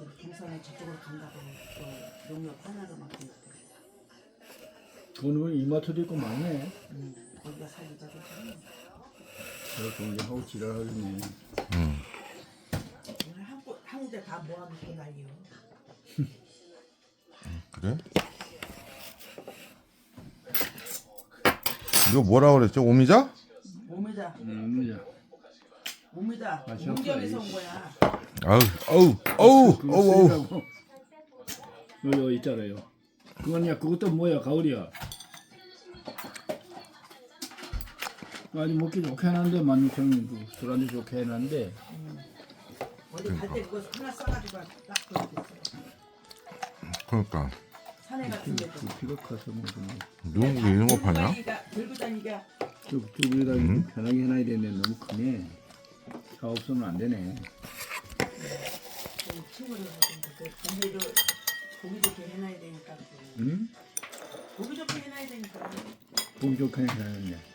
그 경산에 저쪽으로 간다고 또 농협 하나로 맡기는데 돈은 이마트도 있고 많네. 음, 거기가 살기자고 참저 경쟁하고 지랄하겠네. 오늘 한, 곳- 한 군데 다 모아놓고 난리요 그래? 이거 뭐라 그랬죠? 오미자? 오미자 음, 야. 맛이 농협에서 없다, 온 거야 아우, 그거 어우, 어우. 쓰려고. 여기 있잖아요. 그거냐, 그것도 뭐야, 가을이야. 아니 먹기 좋게 해놨는데 만 육천 그 술안주 좋게 해놨는데 어디 갈 때 그거 하나 싸가지고 딱 그렇게 있어요 그러니까 같은 데도 그 피가 커서 무슨 누군 게 이런 거 들고 파냐? 들고 쭉쭉에다 음? 편하게 해놔야 되는데 너무 크네. 차 없으면 안 되네. 친구들 고기 좋게 해놔야 되니까 그 응? 고기 좋게 해놔야 되니까 보기 좋게 해놨네.